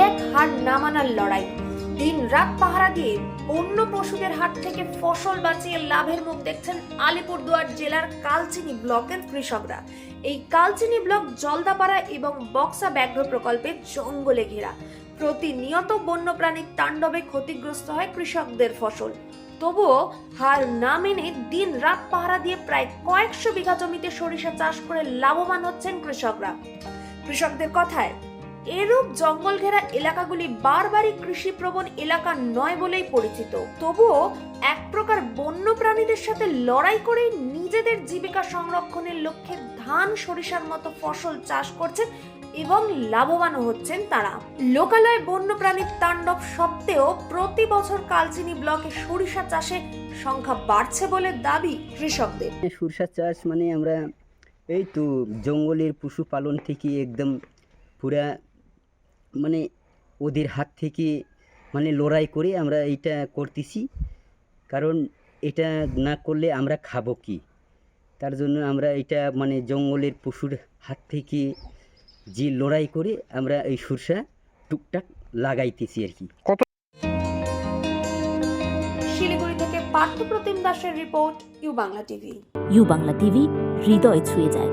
এক হার না মানার লড়াই। দিন রাত পাহারা দিয়ে বন্য পশুদের হাত থেকে ফসল বাঁচিয়ে লাভের মুখ দেখছেন আলিপুরদুয়ার জেলার কালচিনি ব্লকের কৃষকরা। এই কালচিনি ব্লক জলদাপাড়া এবং বক্সা ব্যাঘ্র প্রকল্পে জঙ্গলে ঘেরা। প্রতিনিয়ত বন্যপ্রাণীর তাণ্ডবে ক্ষতিগ্রস্ত হয় কৃষকদের ফসল। তবুও হার না মেনে দিন রাত পাহারা দিয়ে প্রায় কয়েকশো বিঘা জমিতে সরিষা চাষ করে লাভবান হচ্ছেন কৃষকরা। কৃষকদের কথায় এরূপ জঙ্গল ঘেরা এলাকাগুলি বারবারই কৃষি প্রবণ এলাকা নয় বলেই পরিচিত। তবুও এক প্রকার বন্য প্রাণীদের সাথে লড়াই করে নিজেদের জীবিকা সংরক্ষণের লক্ষ্যে ধান, সরিষার মতো ফসল চাষ করছেন এবং লাভবানও হচ্ছেন তারা। লোকালয় বন্য প্রাণীর তাণ্ডব সত্ত্বেও প্রতি বছর কালচিনি ব্লকে সরিষা চাষে সংখ্যা বাড়ছে বলে দাবি কৃষকদের। সরিষা চাষ মানে আমরা এই তো জঙ্গলের পশুপালন থেকে একদম পুরা মানে ওদের হাত থেকে মানে লড়াই করে আমরা এইটা করতেছি। কারণ এটা না করলে আমরা খাব কি? তার জন্য আমরা এটা মানে জঙ্গলের পশুর হাত থেকে যে লড়াই করে আমরা এই সরষা টুকটাক লাগাইতেছি আর কি। শিলিগুড়ি থেকে পার্থপ্রতিম দাসের report U Bangla TV. U Bangla TV হৃদয় ছুঁয়ে যায়।